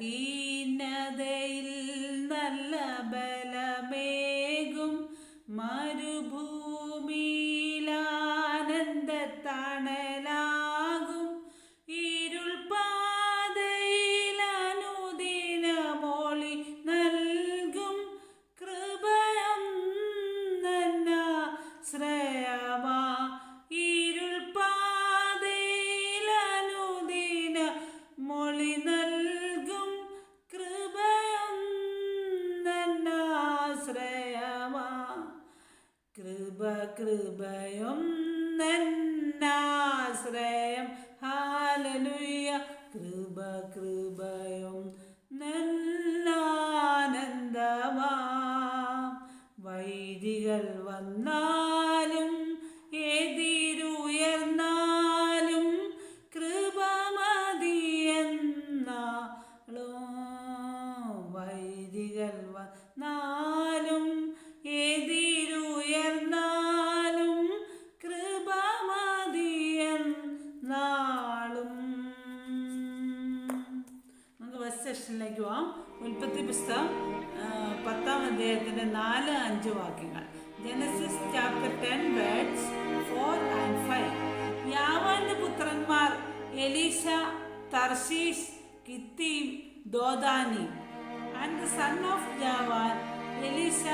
ബലഹീനതയിൽ നല്ല ബലമേകും. മരുഭൂമിയിലാനന്ദത്തണലാകും. ഇരുൾ പാതയിൽ അനുദിനമോളി നൽകും. കൃപയം നന്ന ശ്രയമാ ഹാലലുയ കൃപ കൃപയും നന്നാനന്ദമാ വൈദികൾ വന്നാലും എതിരുയർന്നാലും കൃപമതിയെന്നാളും വൈദികൾ വന്നാലും പുസ്തകം പത്താം അധ്യായത്തിന്റെ നാല് അഞ്ച് വാക്യങ്ങൾ. Genesis chapter ten words four and five യാവാന്റെ പുത്രന്മാർ Elisha Tarshish Kittim Dodani. And the son of Javan Elisha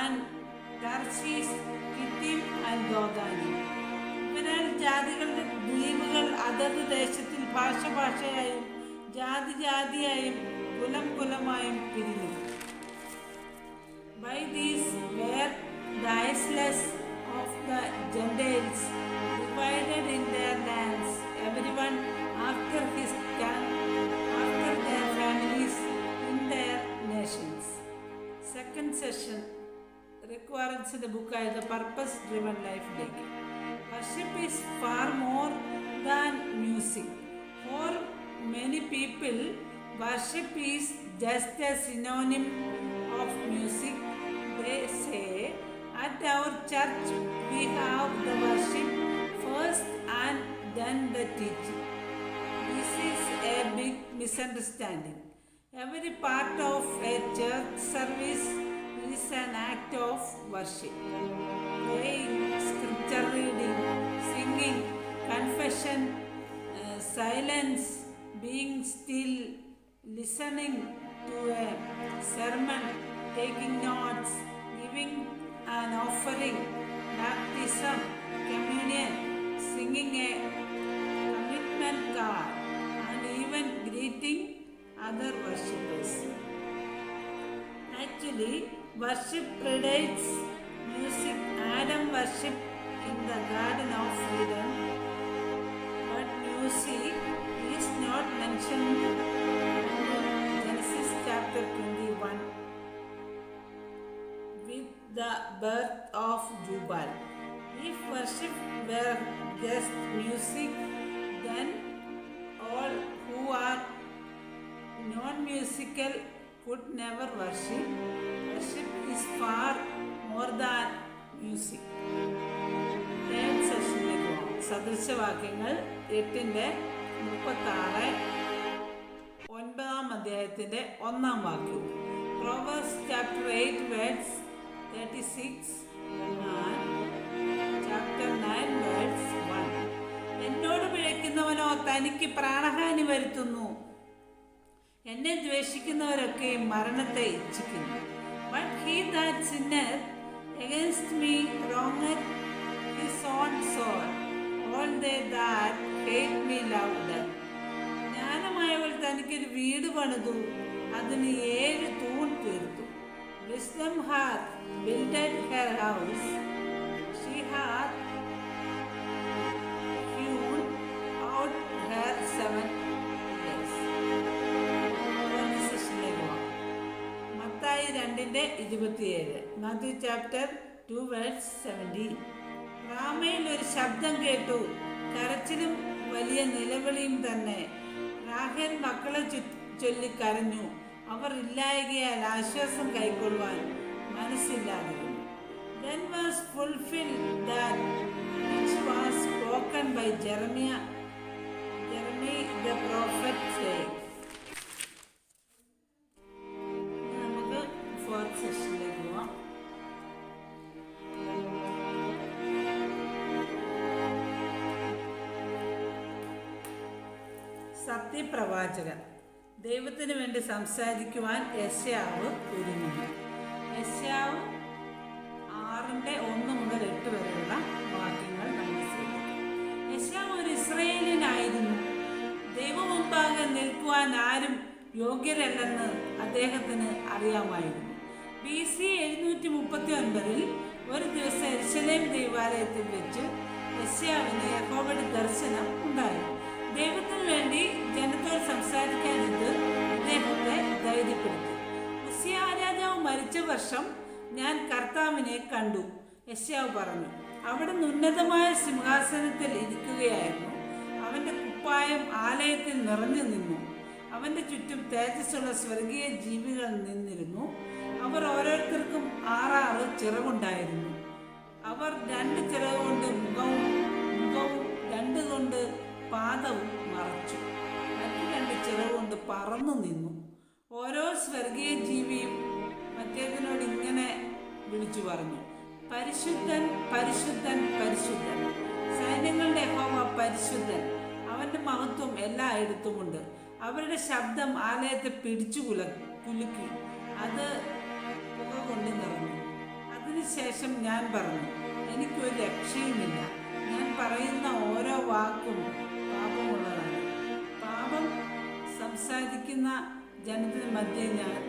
and Tarshish Kittim and Dodani. ഇവരാൽ ജാതികളുടെ ദ്വീപുകൾ അതത് ദേശത്തിൽ ഭാഷ ഭാഷയായും ജാതി ജാതിയായും കുലം കുലമായും പിരിഞ്ഞു By these were the isles of the Gentiles divided in their lands, everyone after his kin, after their families, in their nations. Second session റിക്വയറൻസിന്റെ ബുക്കായത് പർപ്പസ് ഡ്രിവൺ ലൈഫിലേക്ക് worship is far more than music for many worship is just a synonym of music, they say. At our church, we have the worship first and then the teaching. This is a big misunderstanding. Every part of a church service is an act of worship. Praying, scripture reading, singing, confession, uh, silence, being still, listening to a sermon, taking notes, giving an offering, baptism, communion, singing a commitment card and even greeting other worshippers. Actually, worship predates music. Adam worshipped in the Garden of Eden, but music is not mentioned chapter 21 with the birth of Jubal. If worship were just music, then all who are non-musical could never worship. Worship is far more than music. Third സെഷനിലേക്ക് പോകാം സദൃശവാക്യങ്ങൾ എട്ടിൻ്റെ മുപ്പത്താറ് ഒൻപതാം അധ്യായത്തിന്റെ ഒന്നാം വാക്യം. Proverbs chapter eight words thirty six chapter nine words one എന്നോട് പിഴയ്ക്കുന്നവനോ തനിക്ക് പ്രാണഹാനി വരുത്തുന്നു. എന്നെ ദ്വേഷിക്കുന്നവരൊക്കെ മരണത്തെ ഇച്ഛിക്കുന്നു. But he that sinner against me wrong his own soul all they that hate me love ജ്ഞാനമായവൾ തനിക്കൊരു വീട് പണിതു. അതിന് ഏഴ് തൂൺ തീർത്തു. Wisdom hath builded her house she out. Mathai ഇരുപത്തിയേഴ്. ചാപ്റ്റർ ഒരു ശബ്ദം കേട്ടു. കരച്ചിലും വലിയ നിലവിളിയും തന്നെ. റാഹേൽ മക്കളെ ചൊല്ലി കരഞ്ഞു അവർ ഇല്ലായകയാൽ ആശ്വാസം കൈക്കൊള്ളുവാൻ മനസ്സില്ലാതിരുന്നു Then was fulfilled that which was spoken by Jeremiah, Jeremiah the prophet saying, സത്യപ്രവാചകൻ. ദൈവത്തിന് വേണ്ടി സംസാരിക്കുവാൻ യശ്യാവ് ഒരുങ്ങുന്നു. യശ്യാവ് ആറിന്റെ ഒന്ന് മുതൽ എട്ട് വരെയുള്ള വാക്യങ്ങൾ ശ്രദ്ധിക്കും. യശ്യാവ് ഒരു ഇസ്രയേലിനായിരുന്നു ദൈവമുമ്പാകെ നിൽക്കുവാൻ ആരും യോഗ്യരല്ലെന്ന് അദ്ദേഹത്തിന് അറിയാമായിരുന്നു. ബി സി എഴുന്നൂറ്റി മുപ്പത്തി ഒൻപതിൽ ഒരു ദിവസം എരിശലേം ദൈവാലയത്തിൽ വെച്ച് യശ്യാവിന് യഹോവയുടെ ദർശനം ഉണ്ടായി. ദൈവത്തിന് വേണ്ടി ജനത്തോട് സംസാരിക്കാൻ അദ്ദേഹത്തെ ധൈര്യപ്പെടുത്തി. ഉസിയ രാജാവ് മരിച്ച വർഷം ഞാൻ കർത്താവിനെ കണ്ടു യശ്യാവ് പറഞ്ഞു. അവിടെ ഉന്നതമായ സിംഹാസനത്തിൽ ഇരിക്കുകയായിരുന്നു. അവന്റെ കുപ്പായം ആലയത്തിൽ നിറഞ്ഞു നിന്നു. അവന്റെ ചുറ്റും തേജസ്സുള്ള സ്വർഗീയ ജീവികൾ നിന്നിരുന്നു. അവർ ഓരോരുത്തർക്കും ആറാറ് ചിറകുണ്ടായിരുന്നു അവർ രണ്ട് ചിറകുകൊണ്ട് മുഖവും മുഖവും രണ്ട് കൊണ്ട് പാദവും മറച്ചു. മറ്റു രണ്ട് ചിറകൊണ്ട് പറന്നു നിന്നു. ഓരോ സ്വർഗീയ ജീവിയും മറ്റേതിനോട് ഇങ്ങനെ വിളിച്ചു പറഞ്ഞു പരിശുദ്ധൻ പരിശുദ്ധൻ പരിശുദ്ധൻ. സൈന്യങ്ങളുടെ ഹോമ പരിശുദ്ധൻ. അവന്റെ മഹത്വം എല്ലായിടത്തുമുണ്ട് അവരുടെ ശബ്ദം ആലയത്തെ പിടിച്ചു കുല കുലുക്കി. അത് പുക കൊണ്ട് നിറഞ്ഞു. അതിനുശേഷം ഞാൻ പറഞ്ഞു എനിക്കൊരു രക്ഷയുമില്ല. ഞാൻ പറയുന്ന ഓരോ വാക്കും സംസാരിക്കുന്ന ജനത്തിന് മധ്യേ ഞാൻ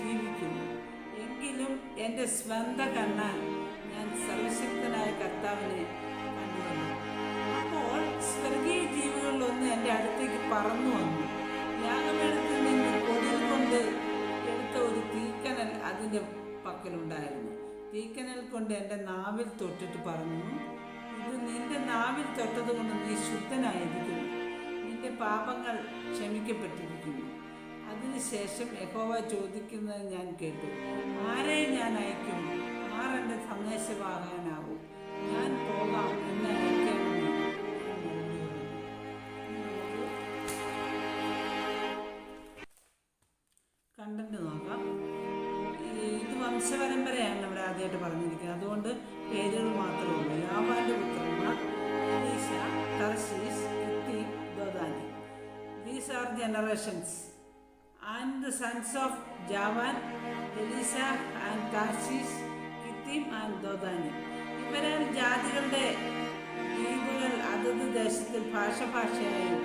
ജീവിക്കുന്നു. എങ്കിലും എന്റെ സ്വന്ത കണ്ണാൽ ഞാൻ സർവശക്തനായ കർത്താവിനെ അപ്പോൾ സ്വർഗീയ ജീവികളിലൊന്ന് എന്റെ അടുത്തേക്ക് പറന്നു വന്നു. യാഗപീഠത്തിൽ നിന്ന് കൊടിയിൽ കൊണ്ട് എടുത്ത ഒരു തീക്കനൽ അതിന്റെ പക്കലുണ്ടായിരുന്നു. തീക്കനൽ കൊണ്ട് എന്റെ നാവിൽ തൊട്ടിട്ട് പറഞ്ഞു ഇത് നിന്റെ നാവിൽ തൊട്ടത് കൊണ്ട് നീ ശുദ്ധനായിരിക്കുന്നു. പാപങ്ങൾ ക്ഷമിക്കപ്പെട്ടിരിക്കുന്നു. അതിനുശേഷം യഹോവ ചോദിക്കുന്നത് ഞാൻ കേട്ടു. ആരെ ഞാൻ അയക്കും ആർ എന്റെ സന്ദേശവാഹകനാവും? ഞാൻ പോകാം എന്ന് കണ്ടന്റ് നോക്കാം. ഇത് വംശപരമ്പരയാണ് ഇവിടെ ആദ്യമായിട്ട് പറഞ്ഞിരിക്കുന്നത്. അതുകൊണ്ട് പേരുകൾ മാത്രമേ ഉള്ളൂ. യാവാന്റെ പുത്രന്മാർ Elisha these And generations and the sons of Javan Elisa and and Dodani. ഇവരാൽ ജാതികളുടെ ദ്വീപുകൾ അതത് ദേശത്തിൽ ഭാഷ ഭാഷയായും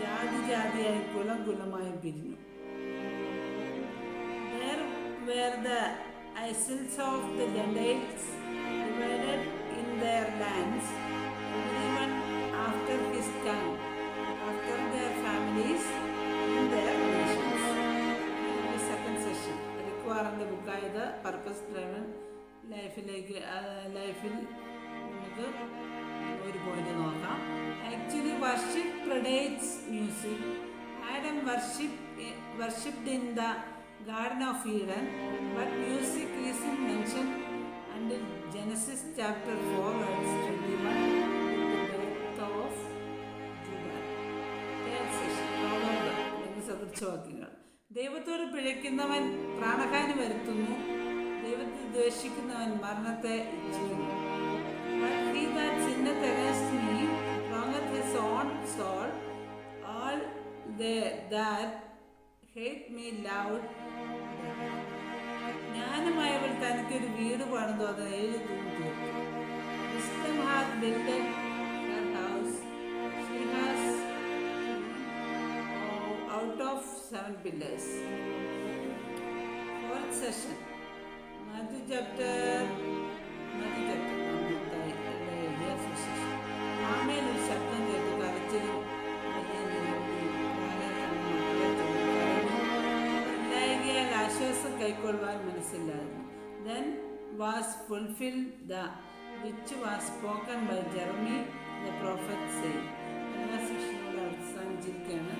ജാതി ജാതിയായി കുലം കുലമായും പിരിഞ്ഞു There were the isles of the Gentiles divided in their lands, everyone after his tongue, after their families, in their nations. ഇത് സെക്കൻഡ് സെഷൻ റിക്വാറിന്റെ ബുക്കായത് പർപ്പസ് ഡ്രൈവൻ ലൈഫിലേക്ക് ലൈഫിൽ നമുക്ക് ഒരു പോയിന്റ് നോക്കാം. Actually worship predates music Adam worship worshipped in the garden of Eden but music is mention until Genesis chapter four സദൃശവാക്യങ്ങൾ ദൈവത്തോട് പിഴയ്ക്കുന്നവൻ പ്രാണഹാനി വരുത്തുന്നു. ദൈവത്തെ ദ്വേഷിക്കുന്നവൻ മരണത്തെ ഇച്ഛിക്കുന്നു. ജ്ഞാനമായവൾ തനിക്കൊരു വീട് പണിതോ അത് ഏഴ് തൂൺ തീർത്തു hath out of seven pillars. Fourth session. Matthew chapter Matthew chapter ഒന്നാമത്തായി ഇവിടെ എഴുതിയ സുവിശേഷം. ആമേൻ ഒരു ശബ്ദം കേട്ടു കരച്ചിലും വലിയ നിലവിളിയും. വളരെ തന്നെ മക്കളെ ചൊല്ലി കരഞ്ഞു. ഇല്ലായകയാൽ ആശ്വാസം കൈക്കൊള്ളുവാൻ മനസ്സില്ലായിരുന്നു then was fulfil the which was spoken by Jeremy the prophet same എല്ലാ സെഷനോട് അവസാനിച്ചിരിക്കുകയാണ്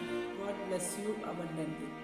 bless you abundantly.